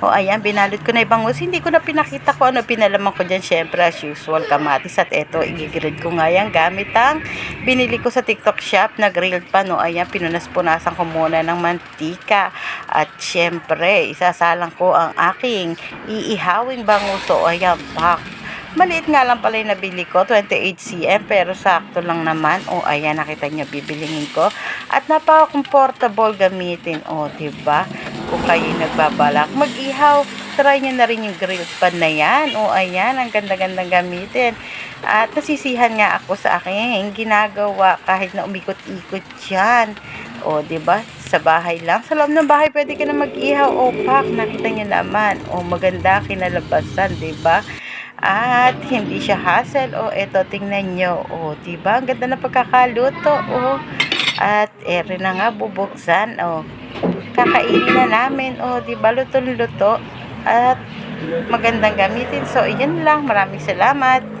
O ayan, binalot ko na ibang bangus. Hindi ko na pinakita ko ano pinalaman ko dyan. Syempre, as usual, kamatis. At eto, i-grill ko nga yan gamit ang binili ko sa TikTok shop na grilled pan. O ayan, pinunas-punasan ko muna ng mantika. At syempre, isasalang ko ang aking iihawing bangus. O ayan, pak. Maliit nga lang pala yung nabili ko, 28 cm, pero sakto lang naman. O, ayan, nakita nyo, bibilingin ko. At napaka-comfortable gamitin. O, diba? Kung kayo nagbabalak, mag-ihaw, try nyo na rin yung grilled pan na yan. O, ayan, ang ganda-gandang gamitin. At nasisihan nga ako sa akin ginagawa kahit na umikot-ikot yan. O, di ba? Sa bahay lang. Sa loob ng bahay, pwede ka na mag-ihaw. O, pak, nakita nyo naman. O, maganda kinalabasan, ba? At hindi siya hassle. O, eto, tingnan nyo. O, di ba? Ang ganda ng pagkakaluto. O, at ere na nga bubuksan. O, kakainin na namin. O, di ba? Luto-luto. At magandang gamitin. So, yun lang. Maraming salamat.